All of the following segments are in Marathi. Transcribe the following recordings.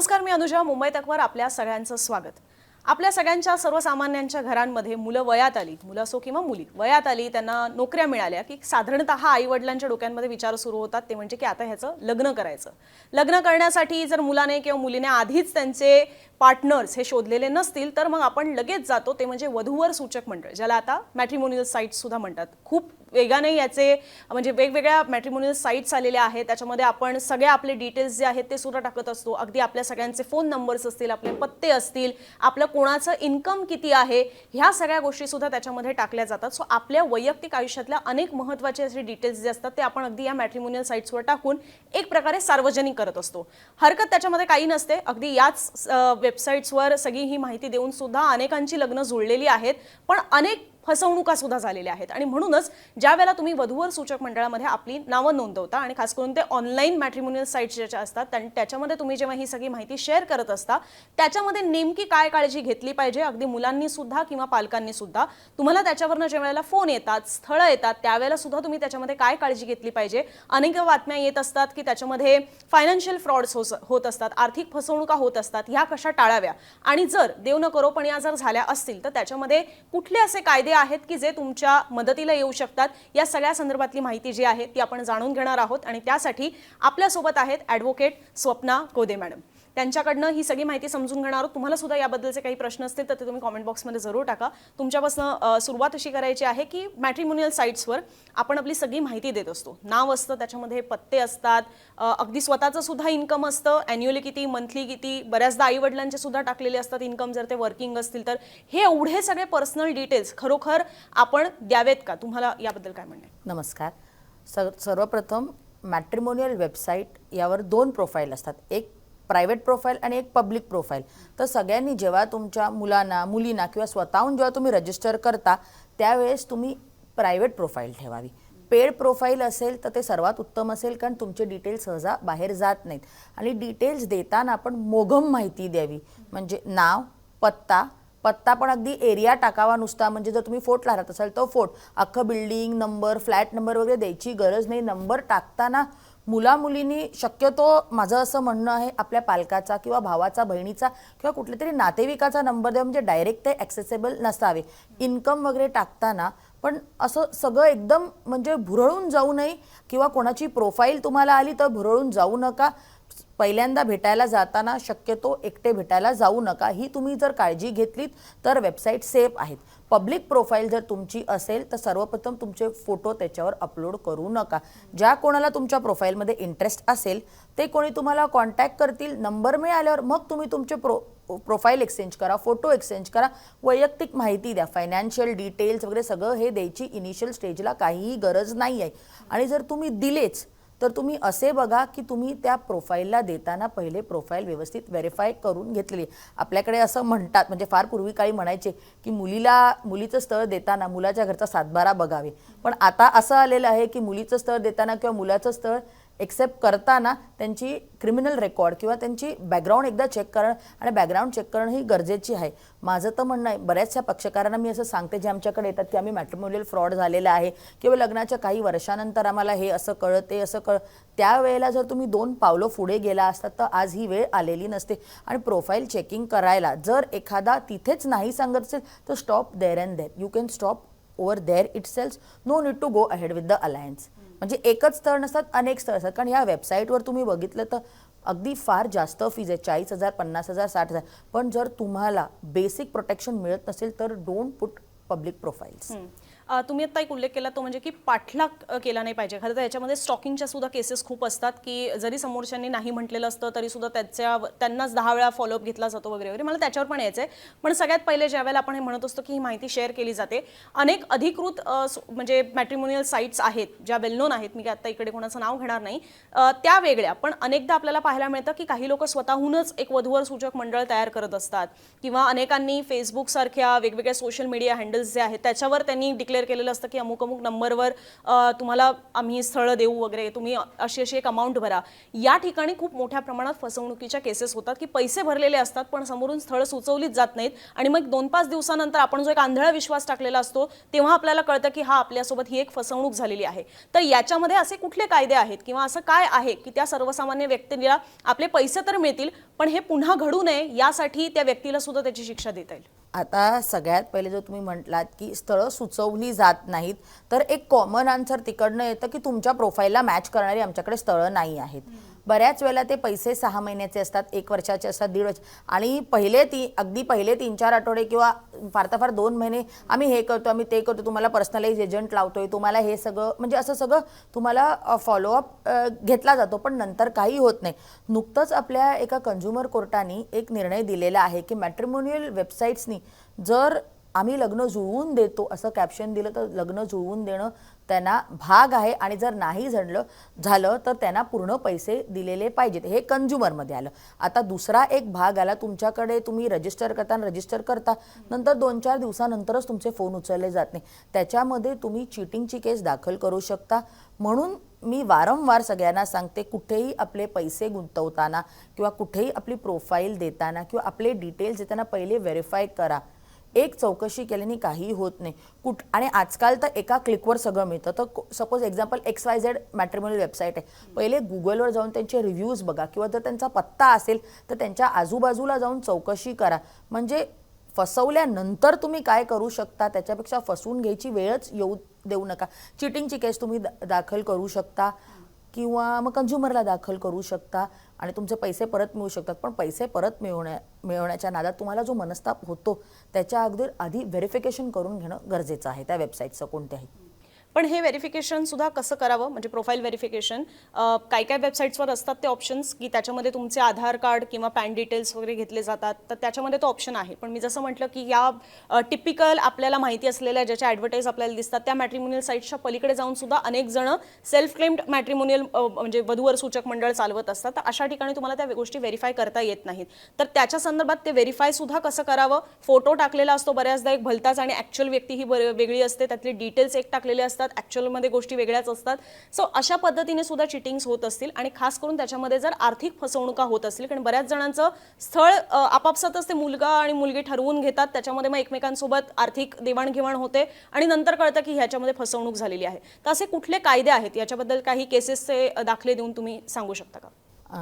नमस्कार मी अनुजा. मुंबई तकवर आपल्या सगळ्यांचं स्वागत. आपल्या सगळ्यांच्या सर्वसामान्यांच्या घरांमध्ये मुलं वयात आली. मुलं असो किंवा मुली वयात आली त्यांना नोकऱ्या मिळाल्या की साधारणतः आई वडिलांच्या डोक्यांमध्ये विचार सुरू होतात. ते म्हणजे की आता ह्याचं लग्न करायचं. लग्न करण्यासाठी जर मुलाने किंवा मुलीने आधीच त्यांचे पार्टनर्स हे शोधलेले नसतील तर मग आपण लगेच जातो. ते म्हणजे वधूवर सूचक मंडळ ज्याला आता मॅट्रिमोनियल साईट्स सुद्धा म्हणतात. खूप वेगाने याचे म्हणजे वेगवेगळ्या मॅट्रिमोनियल साईट्स आलेल्या आहेत. त्याच्यामध्ये आपण सगळे आपले डिटेल्स जे आहेत ते सुद्धा टाकत असतो. अगदी आपल्या सगळ्यांचे फोन नंबर्स असतील आपले पत्ते असतील आपलं कोणाचं इन्कम किती आहे ह्या सगळ्या गोष्टी सुद्धा त्याच्यामध्ये टाकल्या जातात. सो आपल्या वैयक्तिक आयुष्यातल्या अनेक महत्त्वाचे असे डिटेल्स जे असतात ते आपण अगदी या मॅट्रिमोनियल साईट्सवर टाकून एक प्रकारे सार्वजनिक करत असतो. हरकत त्याच्यामध्ये काही नसते. अगदी याच वेबसाईट्सवर सगळी ही माहिती देऊन सुद्धा अनेकांची लग्न जुळलेली आहेत. पण अनेक फसवणुका सुद्धा झालेल्या आहेत. आणि म्हणूनच ज्या वेळेला तुम्ही वधूवर सूचक मंडळामध्ये आपली नावं नोंदवता आणि खास करून ते ऑनलाईन मॅट्रिमोनियल साईट्स ज्याच्या असतात त्याच्यामध्ये तुम्ही जेव्हा ही सगळी माहिती शेअर करत असता त्याच्यामध्ये नेमकी काय काळजी घेतली पाहिजे? अगदी मुलांनी सुद्धा किंवा पालकांनी सुद्धा तुम्हाला त्याच्यावरनं ज्या वेळेला फोन येतात स्थळं येतात त्यावेळेला सुद्धा तुम्ही त्याच्यामध्ये काय काळजी घेतली पाहिजे? अनेक बातम्या येत असतात की त्याच्यामध्ये फायनान्शियल फ्रॉड्स होत असतात आर्थिक फसवणुका होत असतात ह्या कशा टाळाव्या? आणि जर देव न करो पण या जर झाल्या असतील तर त्याच्यामध्ये कुठले असे कायदे आहेत की जे तुमच्या मदतीला येऊ शकतात या सगळ्या संदर्भातली माहिती जी आहे ती आपण जाणून घेणार आहोत आणि त्यासाठी आपल्यासोबत आहेत ॲडव्होकेट स्वप्ना कोदे मॅडम. त्यांच्याकडनं ही सगळी माहिती समजून घेणार आहोत. तुम्हाला सुद्धा याबद्दलचे काही प्रश्न असतील तर ते तुम्ही कॉमेंट बॉक्समध्ये जरूर टाका. तुमच्यापासून सुरुवात अशी करायची आहे की मॅट्रिमोनियल साईट्सवर आपण आपली सगळी माहिती देत असतो. नाव असतं त्याच्यामध्ये पत्ते असतात अगदी स्वतःचं सुद्धा इन्कम असतं. अॅन्युअली किती मंथली किती बऱ्याचदा आईवडिलांचे सुद्धा टाकलेले असतात इन्कम जर ते वर्किंग असतील तर. हे एवढे सगळे पर्सनल डिटेल्स खरोखर आपण द्यावेत का? तुम्हाला याबद्दल काय म्हणणं नमस्कार. सर सर्वप्रथम मॅट्रिमोनियल वेबसाईट यावर दोन प्रोफाईल असतात. एक प्रायव्हेट प्रोफाईल आणि एक पब्लिक प्रोफाईल. तर सगळ्यांनी जेव्हा तुमच्या मुलांना मुलींना किंवा स्वतःहून जेव्हा तुम्ही रजिस्टर करता त्यावेळेस तुम्ही प्रायव्हेट प्रोफाईल ठेवावी. पेड प्रोफाईल असेल तर ते सर्वात उत्तम असेल कारण तुमचे डिटेल्स सहजा बाहेर जात नाहीत. आणि डिटेल्स देताना आपण मोघम माहिती द्यावी. म्हणजे नाव पत्ता पत्ता पण अगदी एरिया टाकावा नुसता. म्हणजे जर तुम्ही फोर्टला राहत असाल तर फोर्ट. अख्खं बिल्डिंग नंबर फ्लॅट नंबर वगैरे द्यायची गरज नाही. नंबर टाकताना मुला मुलींनी शक्यतो माझं असं म्हणणं आहे आपल्या पालकाचा किंवा भावाचा बहिणीचा किंवा कुठल्या तरी नातेवाईकाचा नंबर द्या म्हणजे डायरेक्ट ते ॲक्सेसेबल नसावे. इन्कम वगैरे टाकताना पण असं सगळं एकदम म्हणजे भुरळून जाऊ नये किंवा कोणाची प्रोफाईल तुम्हाला आली तर भुरळून जाऊ नका. पहिल्यांदा भेटायला जाताना शक्यतो एकटे भेटायला जाऊ नका. ही तुम्ही जर काळजी घेतलीत तर वेबसाईट सेफ आहेत. पब्लिक प्रोफाईल जर तुमची असेल तर सर्वप्रथम तुमचे फोटो त्याच्यावर अपलोड करू नका. ज्या कोणाला तुमच्या प्रोफाईलमध्ये इंटरेस्ट असेल ते कोणी तुम्हाला कॉन्टॅक्ट करतील नंबर मिळाल्यावर मग तुम्ही तुमचे प्रो प्रोफाईल एक्सचेंज करा फोटो एक्सचेंज करा. वैयक्तिक माहिती द्या फायनान्शियल डिटेल्स वगैरे सगळं हे द्यायची इनिशियल स्टेजला काहीही गरज नाही आहे आणि जर तुम्ही दिलेच तर तुम्ही असे बघा की तुम्ही त्या प्रोफाईलला देताना पहिले प्रोफाईल व्यवस्थित व्हेरीफाय करून घेतलेली. आपल्याकडे असं म्हणतात म्हणजे फार पूर्वी काळी म्हणायचे की मुलीला मुलीचं स्थळ देताना मुलाच्या घरचा सातबारा बघावे. पण आता असं आलेलं आहे की मुलीचं स्थळ देताना किंवा मुलाचं स्थळ एक्सेप्ट करताना त्यांची क्रिमिनल रेकॉर्ड किंवा त्यांची बॅकग्राऊंड एकदा चेक करणं आणि बॅकग्राऊंड चेक करणं ही गरजेची आहे. माझं तर म्हणणं आहे बऱ्याचशा पक्षकारांना मी असं सांगते जे आमच्याकडे येतात की आम्ही मॅट्रिमोनियल फ्रॉड झालेला आहे किंवा लग्नाच्या काही वर्षानंतर आम्हाला हे असं कळत ते असं कळ त्यावेळेला जर तुम्ही दोन पावलं पुढे गेला असतात तर आज ही वेळ आलेली नसते. आणि प्रोफाईल चेकिंग करायला जर एखादा तिथेच नाही सांगत असेल तर stop there and there you can stop over there itself no need to go ahead with the alliance म्हणजे एकच स्थळ नसतात अनेक स्थळ असतात. कारण या वेबसाईटवर तुम्ही बघितलं तर अगदी फार जास्त फीज आहे चाळीस हजार पन्नास हजार साठ हजार. पण जर तुम्हाला बेसिक प्रोटेक्शन मिळत नसेल तर डोंट पुट पब्लिक प्रोफाईल्स तुम्ही आता एक उल्लेख केला तो म्हणजे की पाठलाग केला नाही पाहिजे. खरं तर याच्यामध्ये स्टॉकिंगच्या सुद्धा केसेस खूप असतात की जरी समोरच्यांनी नाही म्हटलेलं असतं तरी सुद्धा त्याच्या त्यांनाच दहा वेळा फॉलोअप घेतला जातो वगैरे वगैरे. मला त्याच्यावर पण यायचं आहे पण सगळ्यात पहिले ज्या वेळेला आपण हे म्हणत असतो की ही माहिती शेअर केली जाते अनेक अधिकृत म्हणजे मॅट्रिमोनियल साईट्स आहेत ज्या वेल नोन आहेत मी आत्ता आता इकडे कोणाचं नाव घेणार नाही त्या वेगळ्या. पण अनेकदा आपल्याला पाहायला मिळतं की काही लोक स्वतःहूनच एक वधूवर सूचक मंडळ तयार करत असतात. किंवा अनेकांनी फेसबुकसारख्या वेगवेगळ्या सोशल मीडिया हँडल्स जे आहेत त्याच्यावर त्यांनी डिक्लेअर डिक्लेअर केलेलं असतं की अमुक अमुक नंबरवर तुम्हाला आम्ही स्थळं देऊ वगैरे. तुम्ही अशी अशी एक अमाऊंट भरा. या ठिकाणी खूप मोठ्या प्रमाणात फसवणुकीच्या केसेस होतात की पैसे भरलेले असतात पण समोरून स्थळं सुचवलीच जात नाहीत. आणि मग दोन पाच दिवसानंतर आपण जो एक आंधळा विश्वास टाकलेला असतो तेव्हा आपल्याला कळतं की हा आपल्यासोबत ही एक फसवणूक झालेली आहे. तर याच्यामध्ये असे कुठले कायदे आहेत किंवा असं काय आहे की त्या सर्वसामान्य व्यक्तीला आपले पैसे तर मिळतील पण हे पुन्हा घडू नये यासाठी त्या व्यक्तीला सुद्धा त्याची शिक्षा देता येईल? आता सगळ्यात पहिले जर तुम्ही म्हटलात की स्थळं सुचवली जात नाहीत तर एक कॉमन आन्सर तिकडनं येतं की तुमच्या प्रोफाईलला मॅच करणारी आमच्याकडे स्थळं नाही आहेत. बऱ्याच वेळेला ते पैसे सहा महिन्याचे असतात एक वर्षाचे असतात दीड वर्ष. आणि पहिले ती अगदी पहिले तीन चार आठवडे किंवा फार तर फार दोन महिने आम्ही हे करतो आम्ही ते करतो तुम्हाला पर्सनलाइज एजंट लावतोय तुम्हाला हे सगळं म्हणजे असं सगळं तुम्हाला फॉलोअप घेतला जातो पण नंतर काही होत नाही. नुकतंच आपल्या एका कंझ्युमर कोर्टाने एक निर्णय दिलेला आहे की मॅट्रिमोनियल वेबसाईट्सनी जर आम्ही लग्न जुळवून देतो असं कॅप्शन दिलं तर लग्न जुळवून देणं त्यांना भाग आहे आणि जर नाही झडलं झालं तर त्यांना पूर्ण पैसे दिलेले पाहिजेत. हे कंझ्युमरमध्ये आलं. आता दुसरा एक भाग आला तुमच्याकडे तुम्ही रजिस्टर करता रजिस्टर करता नंतर दोन चार दिवसानंतरच तुमचे फोन उचलले जात नाही. त्याच्यामध्ये तुम्ही चिटिंगची केस दाखल करू शकता. म्हणून मी वारंवार सगळ्यांना सांगते कुठेही आपले पैसे गुंतवताना किंवा कुठेही आपली प्रोफाईल देताना किंवा आपले डिटेल्स देताना पहिले व्हेरीफाय करा. एक चौकशी केल्याने काही होत नाही. कुठ आणि आजकाल तर एका क्लिकवर सगळं मिळतं. तर suppose example X Y Z matrimonial website आहे. पहिले गुगलवर जाऊन त्यांचे रिव्ह्यूज बघा. किंवा जर त्यांचा पत्ता असेल तर त्यांच्या आजूबाजूला जाऊन चौकशी करा. म्हणजे फसवल्यानंतर तुम्ही काय करू शकता? त्याच्यापेक्षा फसवून घ्यायची वेळच येऊ देऊ नका. चिटिंगची केस तुम्ही दाखल करू शकता. किंवा मग कंझ्युमरला दाखल करू शकता आणि तुमचे पैसे परत मिळू शकतात. पण पैसे परत मिळवण्या मिळवण्याच्या नादात तुम्हाला जो मनस्ताप होतो त्याच्या अगदी आधी व्हेरिफिकेशन करून घेणं गरजेचं आहे. त्या वेबसाईटचं कोणत्याही. पण हे व्हेरिफिकेशन सुद्धा कसं करावं? म्हणजे प्रोफाईल व्हेरिफिकेशन काय काय वेबसाईट्सवर असतात ते ऑप्शन्स की त्याच्यामध्ये तुमचे आधार कार्ड किंवा पॅन डिटेल्स वगैरे घेतले जातात तर त्याच्यामध्ये तो ऑप्शन आहे. पण मी जसं म्हटलं की या टिपिकल आपल्याला माहिती असलेल्या ज्याच्या ॲडव्हर्टाईज आपल्याला दिसतात त्या मॅट्रिमोनियल साईट्सच्या पलीकडे जाऊन सुद्धा अनेक जण सेल्फ क्लेम्ड मॅट्रिमोनियल म्हणजे वधूवर सूचक मंडळ चालवत असतात. तर अशा ठिकाणी तुम्हाला त्या गोष्टी व्हेरीफाय करता येत नाहीत. तर त्याच्या संदर्भात ते व्हेरीफाय सुद्धा कसं करावं? फोटो टाकलेला असतो बऱ्याचदा एक भलताच आणि ॲक्च्युअल व्यक्ती ही वेगळी असते त्यातले डिटेल्स एक टाकलेले असतात ॲक्च्युअलमध्ये गोष्टी वेगळ्याच असतात. सो अशा पद्धतीने सुद्धा चिटिंग्स होत असतील आणि खास करून त्याच्यामध्ये जर आर्थिक फसवणुका होत असतील कारण बऱ्याच जणांचं स्थळ आपापसातच ते मुलगा आणि मुलगी ठरवून घेतात त्याच्यामध्ये मग एकमेकांसोबत आर्थिक देवाणघेवाण होते आणि नंतर कळतं की ह्याच्यामध्ये फसवणूक झालेली आहे. तर असे कुठले कायदे आहेत? याच्याबद्दल काही केसेसचे दाखले देऊन तुम्ही सांगू शकता का?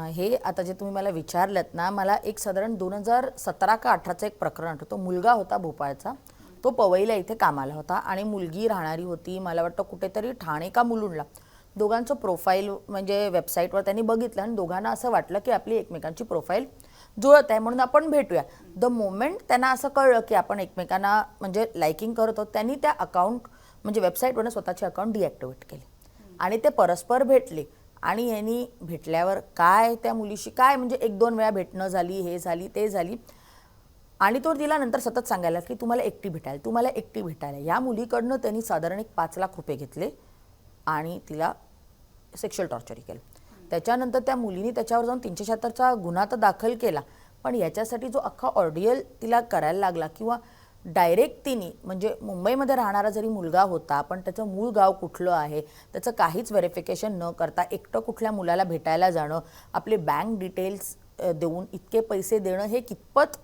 हे आता जे तुम्ही मला विचारलेत ना मला एक साधारण दोन हजार सतरा का अठराचं एक प्रकरण आठवतो. मुलगा होता भोपाळचा. तो पवईला इथे कामाला होता आणि मुलगी राहणारी होती. मला वाटतं कुठेतरी ठाणे का मुलुंडला. दोघांचं प्रोफाईल म्हणजे वेबसाईटवर त्यांनी बघितलं आणि दोघांना असं वाटलं की आपली एकमेकांची प्रोफाईल जुळत आहे म्हणून आपण भेटूया. द मोमेंट त्यांना असं कळलं की आपण एकमेकांना म्हणजे लायकिंग करत आहोत त्यांनी त्या अकाउंट म्हणजे वेबसाईटवरनं स्वतःचे अकाउंट डिॲक्टिवेट केले. आणि ते परस्पर भेटले. आणि यांनी भेटल्यावर काय त्या मुलीशी काय म्हणजे एक दोन वेळा भेटणं झाली हे झाली ते झाली. आणि तो तिला नंतर सतत सांगायला की तुम्हाला एकटी भेटायला तुम्हाला एकटी भेटायला. या मुलीकडनं त्यांनी साधारण एक पाच लाख रुपये घेतले आणि तिला सेक्शुअल टॉर्चर केलं. त्याच्यानंतर त्या मुलीने त्याच्यावर जाऊन तीनशे शहात्तरचा गुन्हा तर दाखल केला पण याच्यासाठी जो अख्खा ऑडियल तिला करायला लागला किंवा डायरेक्ट तिने म्हणजे मुंबईमध्ये राहणारा जरी मुलगा होता पण त्याचं मूळ गाव कुठलं आहे त्याचं काहीच व्हेरिफिकेशन न करता एकटं कुठल्या मुलाला भेटायला जाणं आपले बँक डिटेल्स देऊन इतके पैसे देणं हे कितपत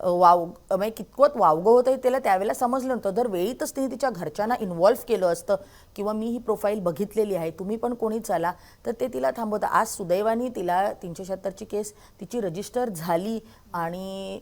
वाव म्हणजे कितपत वावगं होतं हे तिला त्यावेळेला समजलं नव्हतं. जर वेळीतच तिने तिच्या घरच्यांना इन्व्हॉल्व्ह केलं असतं. किंवा मी ही प्रोफाईल बघितलेली आहे तुम्ही पण कोणी चला. तर ते तिला थांबवतं. आज सुदैवाने तिला तीनशे शहात्तरची केस तिची रजिस्टर झाली आणि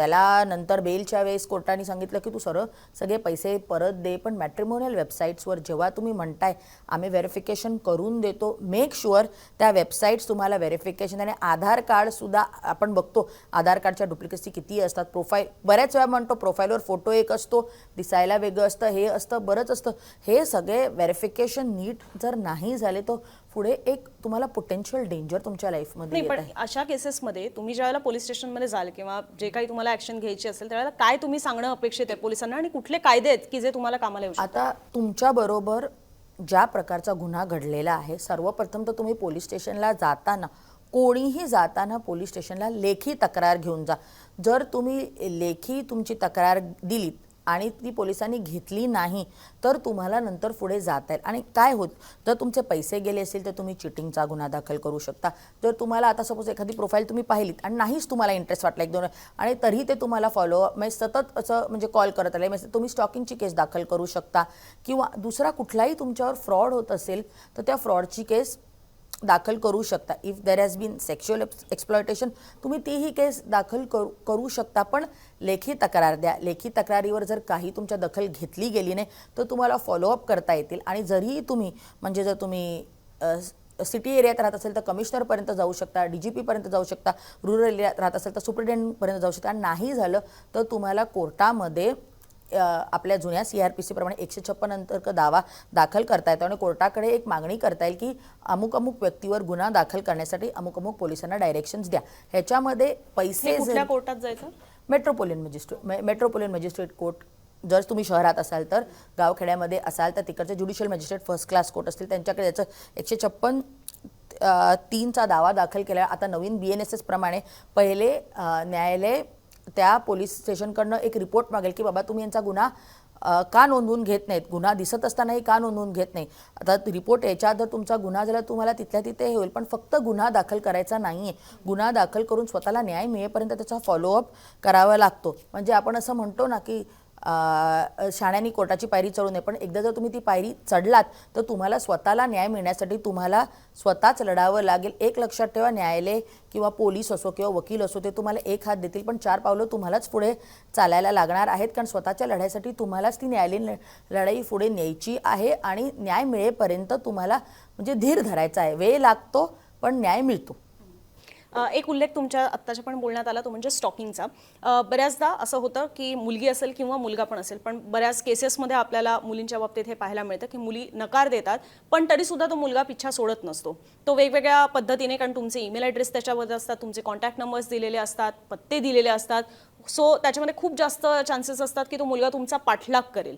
त्याला नंतर बेलच्या वेळेस कोर्टाने सांगितलं की तू सरळ सगळे पैसे परत दे पण मॅट्रिमोनियल वेबसाईट्सवर जेव्हा तुम्ही म्हणताय आम्ही व्हेरिफिकेशन करून देतो. मेक शुअर त्या वेबसाईट्स तुम्हाला व्हेरिफिकेशन आणि आधार कार्डसुद्धा आपण बघतो. आधार कार्डच्या डुप्लिकेसी किती असतात प्रोफाईल बऱ्याच वेळा म्हणतो प्रोफाईलवर फोटो एक असतो दिसायला वेगळं असतं हे असतं बरंच असतं. हे सगळे व्हेरिफिकेशन नीट जर नाही झाले तर पुढे एक तुम्हाला पोटेन्शियल डेंजर तुमच्या लाईफमध्ये पण अशा केसेसमध्ये तुम्ही ज्यावेळेला पोलीस स्टेशनमध्ये जाल किंवा जे काही तुम्हाला ऍक्शन घ्यायची असेल त्यावेळेला काय तुम्ही सांगणं अपेक्षित आहे पोलिसांना आणि कुठले कायदे आहेत की जे तुम्हाला कामाला येऊ आता तुमच्या बरोबर ज्या प्रकारचा गुन्हा घडलेला आहे सर्वप्रथम तर तुम्ही पोलीस स्टेशनला जाताना कोणीही जाताना पोलीस स्टेशनला लेखी तक्रार घेऊन जा. जर तुम्ही लेखी तुमची तक्रार दिलीत आणि ती पोलिसांनी घेतली नाही तर तुम्हाला नंतर पुढे जाता येईल. आणि काय होत जर तुमचे पैसे गेले असेल तर तुम्ही चिटिंगचा गुन्हा दाखल करू शकता. जर तुम्हाला आता सपोज एखादी प्रोफाईल तुम्ही पाहिलीत आणि नाहीच तुम्हाला इंटरेस्ट वाटला एक दोन आणि तरी ते तुम्हाला फॉलो म्हणजे सतत असं म्हणजे कॉल करत आले म्हणजे तुम्ही स्टॉकिंगची केस दाखल करू शकता. किंवा दुसरा कुठलाही तुमच्यावर फ्रॉड होत असेल तर त्या फ्रॉडची केस दाखल करू शकता. If there has been sexual exploitation तुम्ही तीही केस दाखल करू करू शकता पण लेखी तक्रार द्या. लेखी तक्रारीवर जर काही तुमच्या दखल घेतली गेली नाही तर तुम्हाला फॉलोअप करता येतील. आणि जरीही तुम्ही म्हणजे जर तुम्ही सिटी एरियात राहत असेल तर कमिशनरपर्यंत जाऊ शकता डी जी पीपर्यंत जाऊ शकता रुरल एरियात राहत असेल तर सुप्रिटेंडंटपर्यंत जाऊ शकता. आणि नाही झालं तर तुम्हाला कोर्टामध्ये आपल्या जुन्या सी आर पी सी प्रमाणे एकशे छप्पन अंतर्गत दावा दाखल करता येतो आणि कोर्टाकडे एक मागणी करता येईल की अमुक अमुक व्यक्तीवर गुन्हा दाखल करण्यासाठी अमुक अमुक पोलिसांना डायरेक्शन्स द्या. ह्याच्यामध्ये पैसे कोर्टात जायचं? Metropolitan magistrate metropolitan magistrate court. जर तुम्ही शहरात असाल तर गावखेड्यामध्ये असाल तर तिकडचे judicial magistrate first class court असतील. त्यांच्याकडे याचं एकशे छप्पन तीनचा दावा दाखल केला. आता नवीन बी एन एस एस प्रमाणे पहिले न्यायालय त्या पोलीस स्टेशनकडनं एक रिपोर्ट मागेल की बाबा तुम्ही यांचा गुन्हा का नोंदवून घेत नाहीत? गुन्हा दिसत असतानाही का नोंदवून घेत नाही? आता रिपोर्ट याच्या जर तुमचा गुन्हा झाला तुम्हाला तिथल्या तिथे हे होईल पण फक्त गुन्हा दाखल करायचा नाही आहे गुन्हा दाखल करून स्वतःला न्याय मिळेपर्यंत त्याचा फॉलोअप करावा लागतो. म्हणजे आपण असं म्हणतो ना की शाण्यानी कोर्टाची पायरी चढू नये. पण एकदा जर तुम्ही ती पायरी चढलात तर तुम्हाला स्वतःला न्याय मिळण्यासाठी तुम्हाला स्वतःच लढावं लागेल. एक लक्षात ठेवा न्यायालय किंवा पोलीस असो किंवा वकील असो ते तुम्हाला एक हात देतील पण चार पावलं तुम्हालाच पुढे चालायला लागणार आहेत. कारण स्वतःच्या लढाईसाठी तुम्हालाच ती न्यायालयीन ल- लढाई पुढे न्यायची आहे आणि न्याय मिळेपर्यंत तुम्हाला म्हणजे धीर धरायचा आहे. वेळ लागतो पण न्याय मिळतो. एक उल्लेख तुमच्या आत्ताच्या पण बोलण्यात आला तो म्हणजे स्टॉकिंगचा. बऱ्याचदा असं होतं की मुलगी असेल किंवा मुलगा पण असेल पण बऱ्याच केसेसमध्ये आपल्याला मुलींच्या बाबतीत हे पाहायला मिळतं की मुली नकार देतात पण तरीसुद्धा तो मुलगा पिच्छा सोडत नसतो. तो वेगवेगळ्या पद्धतीने कारण तुमचे ईमेल ॲड्रेस त्याच्यावर असतात तुमचे कॉन्टॅक्ट नंबर्स दिलेले असतात पत्ते दिलेले असतात सो त्याच्यामध्ये खूप जास्त चान्सेस असतात की तो मुलगा तुमचा पाठलाग करेल.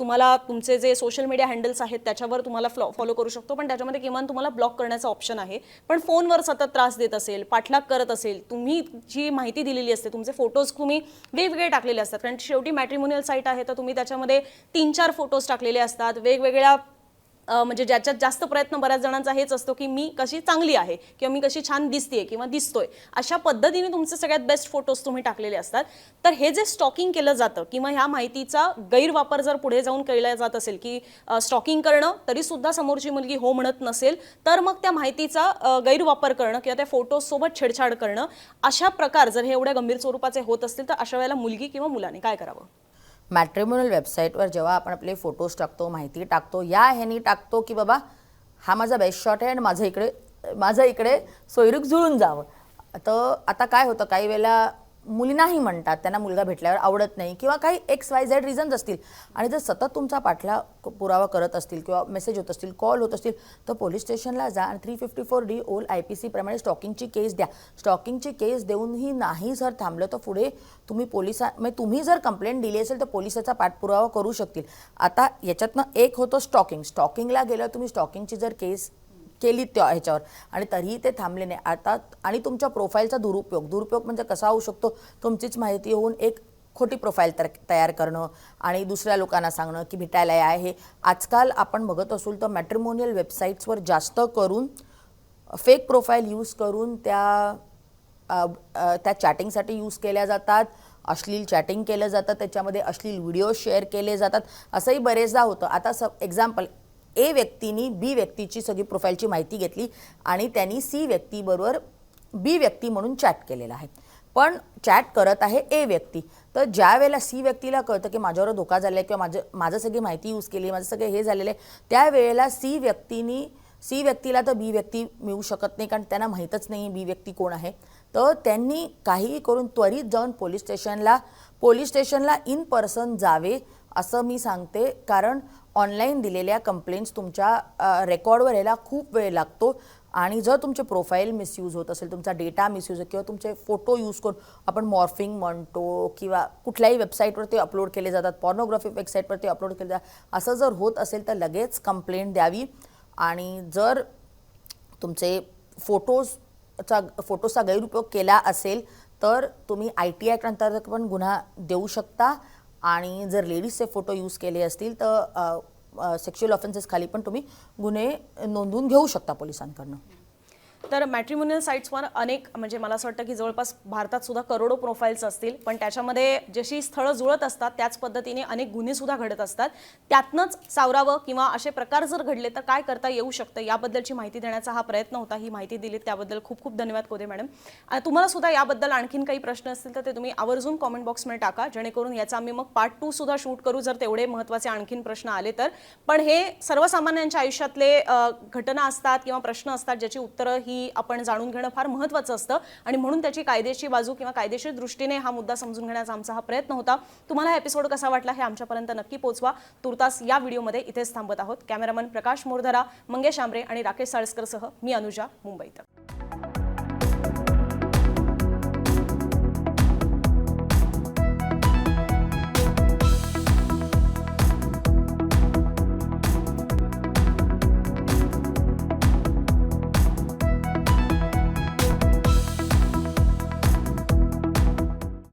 तुम्हाला तुमचे जे सोशल मीडिया हँडल्स आहेत त्याच्यावर तुम्हाला फॉलो करू शकतो. पण त्याच्यामध्ये किमान तुम्हाला ब्लॉक करण्याचं ऑप्शन आहे. पण फोनवर सतत त्रास देत असेल पाठलाग करत असेल तुम्ही जी माहिती दिलेली असते तुमचे फोटोज तुम्ही वेगवेगळे टाकलेले असतात. कारण शेवटी मॅट्रिमोनियल साईट आहे तर तुम्ही त्याच्यामध्ये तीन चार फोटोज टाकलेले असतात. वेगवेगळ्या म्हणजे ज्याच्यात जास्त प्रयत्न बऱ्याच जणांचा हेच असतो की मी कशी चांगली आहे किंवा मी कशी छान दिसतेय किंवा दिसतोय अशा पद्धतीने तुमचे सगळ्यात बेस्ट फोटोज तुम्ही टाकलेले असतात. तर हे जे स्टॉकिंग केलं जातं किंवा ह्या माहितीचा गैरवापर जर पुढे जाऊन केला जात असेल की स्टॉकिंग करणं तरी सुद्धा समोरची मुलगी हो म्हणत नसेल तर मग त्या माहितीचा गैरवापर करणं किंवा त्या फोटोज सोबत छेडछाड करणं अशा प्रकार जर हे एवढ्या गंभीर स्वरूपाचे होत असतील तर अशा वेळेला मुलगी किंवा मुलाने काय करावं? मॅट्रिम्युनल वेबसाईटवर जेव्हा आपण आपले फोटोज टाकतो माहिती टाकतो या ह्यानी टाकतो की बाबा हा माझा बेस्ट शॉट आहे आणि माझं इकडे माझं इकडे सोयरूक जुळून जावं. तर आता काय होतं? काही वेळेला मुलींनाही म्हणतात त्यांना मुलगा भेटल्यावर आवडत नाही किंवा काही एक्स वाय झेड रिझन्स असतील. आणि जर सतत तुमचा पाठला पुरावा करत असतील किंवा मेसेज होत असतील कॉल होत असतील तर पोलीस स्टेशनला जा आणि three fifty four D of I P C प्रमाणे स्टॉकिंगची केस द्या. स्टॉकिंगची केस देऊनही नाही जर थांबलं तर पुढे तुम्ही पोलिसा म्हणजे तुम्ही जर कंप्लेंट दिली असेल तर पोलिसाचा पाठपुरावा करू शकतील. आता याच्यातनं एक होतं स्टॉकिंग स्टॉकिंगला गेलं तुम्ही स्टॉकिंगची जर केस केली त्या ह्याच्यावर. आणि तरीही ते थांबले नाही. आता आणि तुमच्या प्रोफाईलचा दुरुपयोग दुरुपयोग म्हणजे कसा होऊ शकतो? तुमचीच माहिती होऊन एक खोटी प्रोफाईल तर तयार करणं आणि दुसऱ्या लोकांना सांगणं की भेटायला या हे आजकाल आपण बघत असू तर मॅट्रिमोनियल वेबसाईट्सवर जास्त करून फेक प्रोफाईल यूज करून त्या त्या चॅटिंगसाठी यूज केल्या जातात. अश्लील चॅटिंग केलं जातं. त्याच्यामध्ये अश्लील व्हिडिओ शेअर केले जातात. असंही बरेचदा होतं. आता स एक्झाम्पल ए व्यक्तीनी बी व्यक्तीची सगळी प्रोफाईलची माहिती घेतली आणि त्यांनी सी व्यक्तीबरोबर बी व्यक्ती म्हणून चॅट केलेला आहे. पण चॅट करत आहे ए व्यक्ती. तर ज्या वेळेला सी व्यक्तीला कळतं की माझ्यावर धोका झाला आहे किंवा माझं माझं सगळी माहिती यूज केली माझं सगळं हे झालेलं आहे त्यावेळेला सी व्यक्तीनी सी व्यक्तीला तर बी व्यक्ती मिळू शकत नाही कारण त्यांना माहीतच नाही बी व्यक्ती कोण आहे. तर त्यांनी काहीही करून त्वरित जाऊन पोलीस स्टेशनला पोलीस स्टेशनला इन पर्सन जावे असं मी सांगते. कारण ऑनलाईन दिलेल्या कंप्लेंट्स तुमच्या रेकॉर्डवर यायला खूप वेळ लागतो. आणि जर तुमचे प्रोफाईल मिसयूज होत असेल तुमचा डेटा मिसयूज किंवा तुमचे फोटो यूज करून आपण मॉर्फिंग म्हणतो किंवा कुठल्याही वेबसाईटवर ते अपलोड केले जातात पॉर्नोग्राफी वेबसाईटवर ते अपलोड केले जातात असं जर होत असेल तर लगेच कंप्लेंट द्यावी. आणि जर तुमचे फोटोजचा फोटोचा गैरउपयोग केला असेल तर तुम्ही आय टी ॲक्ट अंतर्गत पण गुन्हा देऊ शकता. आणि जर लेडीजचे फोटो यूज केले असतील तर सेक्शुअल ऑफेन्सेस खाली पण तुम्ही गुन्हे नोंदवून घेऊ शकता पोलिसांकडनं. तर मॅट्रिमोनियल साईट्सवर अनेक म्हणजे मला असं वाटतं की जवळपास भारतात सुद्धा करोडो प्रोफाईल्स असतील पण त्याच्यामध्ये जशी स्थळं जुळत असतात त्याच पद्धतीने अनेक गुन्हेसुद्धा घडत असतात. त्यातनंच सावरावं किंवा असे प्रकार जर घडले तर काय करता येऊ शकतं? याबद्दलची माहिती देण्याचा हा प्रयत्न होता. ही माहिती दिली त्याबद्दल खूप खूप धन्यवाद कोदे मॅडम. तुम्हाला सुद्धा याबद्दल आणखीन काही प्रश्न असतील तर ते तुम्ही आवर्जून कॉमेंट बॉक्समध्ये टाका. जेणेकरून याचा आम्ही मग पार्ट टू सुद्धा शूट करू जर तेवढे महत्त्वाचे आणखीन प्रश्न आले तर. पण हे सर्वसामान्यांच्या आयुष्यातले घटना असतात किंवा प्रश्न असतात ज्याची उत्तरं ही ही आपण जाणून घेणं फार महत्त्वाचं असतं. आणि म्हणून त्याची कायदेशीर बाजू किंवा कायदेशीर दृष्टीने हा मुद्दा समजून घेण्याचा आमचा हा प्रयत्न होता. तुम्हाला हा एपिसोड कसा वाटला हे आमच्यापर्यंत नक्की पोहोचवा तुर्तास या व्हिडिओमध्ये इथेच थांबत आहोत. कॅमेरामन प्रकाश मोरधरा मंगेश आंबरे आणि राकेश साळसकरसह मी अनुजा मुंबईत